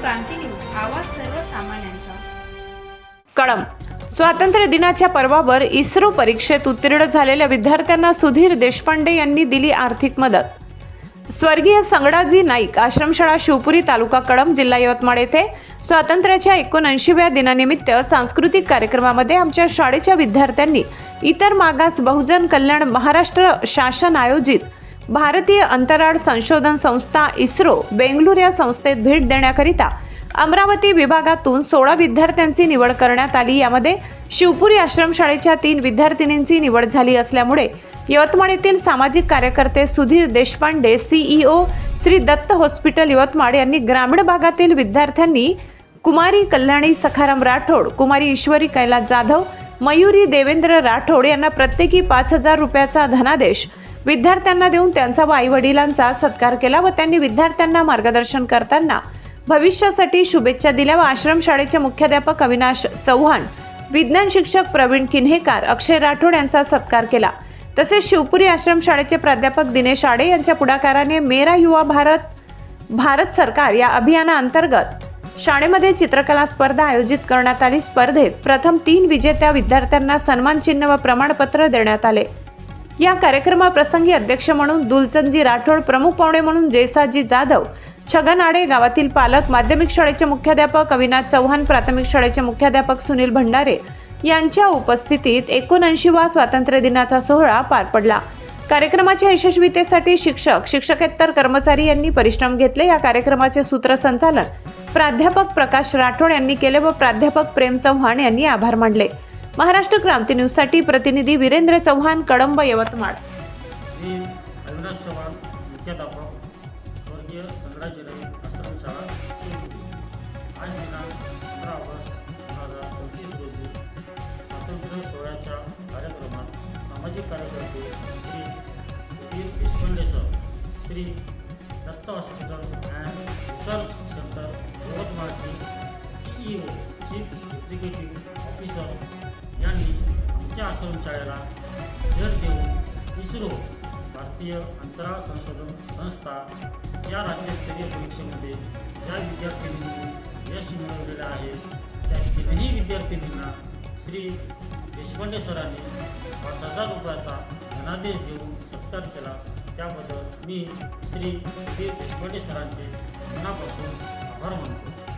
क्रांती news आवाज सर्वसामान्यांचा. कळम स्वातंत्र्य दिनाच्या पर्वावर इस्रो परीक्षेत उत्तीर्ण झालेल्या विद्यार्थ्यांना सुधीर देशपांडे यांनी दिली आर्थिक मदत. स्वर्गीय संगडाजी नाईक आश्रमशाळा शिवपुरी तालुका कळम जिल्हा यवतमाळ येथे स्वातंत्र्याच्या एकोणऐंशीव्या दिनानिमित्त सांस्कृतिक कार्यक्रमामध्ये आमच्या शाळेच्या विद्यार्थ्यांनी इतर मागास बहुजन कल्याण महाराष्ट्र शासन आयोजित भारतीय अंतराळ संशोधन संस्था इस्रो बेंगळूर या संस्थेत भेट देण्याकरिता अमरावती विभागातून सोळा विद्यार्थ्यांची निवड करण्यात आली. यामध्ये शिवपुरी आश्रमशाळेच्या तीन विद्यार्थिनींची निवड झाली असल्यामुळे यवतमाळ येथील सामाजिक कार्यकर्ते सुधीर देशपांडे सीईओ श्री दत्त हॉस्पिटल यवतमाळ यांनी ग्रामीण भागातील विद्यार्थ्यांनी कुमारी कल्याणी सखाराम राठोड कुमारी ईश्वरी कैलास जाधव मयुरी देवेंद्र राठोड यांना प्रत्येकी पाच हजार रुपयाचा धनादेश विद्यार्थ्यांना देऊन त्यांचा व आई वडिलांचा सत्कार केला व त्यांनी विद्यार्थ्यांना मार्गदर्शन करताना भविष्यासाठी शुभेच्छा दिल्या व आश्रमशाळेचे मुख्याध्यापक अविनाश चव्हाण विज्ञान शिक्षक प्रवीण किन्हेकार अक्षय राठोड यांचा सत्कार केला. तसेच शिवपुरी आश्रमशाळेचे प्राध्यापक दिनेश आडे यांच्या पुढाकाराने मेरा युवा भारत भारत सरकार या अभियानाअंतर्गत शाळेमध्ये चित्रकला स्पर्धा आयोजित करण्यात आली. स्पर्धेत प्रथम तीन विजेत्या विद्यार्थ्यांना सन्मान चिन्ह व प्रमाणपत्र देण्यात आले. या कार्यक्रमाप्रसंगी अध्यक्ष म्हणून दुलचंदजी राठोड प्रमुख पाहुणे म्हणून जयसाजी जाधव छगन आडे गावातील पालक माध्यमिक शाळेचे मुख्याध्यापक अविनाश चव्हाण प्राथमिक शाळेचे मुख्याध्यापक सुनील भंडारे यांच्या उपस्थितीत एकोणऐंशीवा स्वातंत्र्य दिनाचा सोहळा पार पडला. कार्यक्रमाच्या यशस्वीतेसाठी शिक्षक शिक्षकेतर कर्मचारी यांनी परिश्रम घेतले. या कार्यक्रमाचे सूत्रसंचालन प्राध्यापक प्रकाश राठोड यांनी केले व प्राध्यापक प्रेम चव्हाण यांनी आभार मानले. महाराष्ट्र क्रांती न्यूजसाठी प्रतिनिधी वीरेंद्र चव्हाण कळंब यवतमाळ. मी अविनाश चव्हाण मुख्याध्यापक स्वर्गीय आश्रमशाळा शिवपुरी. आज दिनांक पंधरा ऑगस्ट दोन हजार पंचवीस रोजी स्वातंत्र्य सोहळ्याच्या कार्यक्रमात सामाजिक कार्यकर्ते Shri Sudhir Shri Datta hospital and research CEO chief executive officer यांनी आमच्या आश्रमशाळेला भेट देऊन इस्रो भारतीय अंतराळ संशोधन संस्था या राज्यस्तरीय परीक्षेमध्ये ज्या विद्यार्थिनींनी यश मिळवलेलं आहे त्या तीनही विद्यार्थिनींना श्री देशपांडे सरांनी पाच हजार रुपयाचा धनादेश देऊन सत्कार केला त्याबद्दल मी श्री सुधीर देशपांडे सरांचे मनापासून आभार मानतो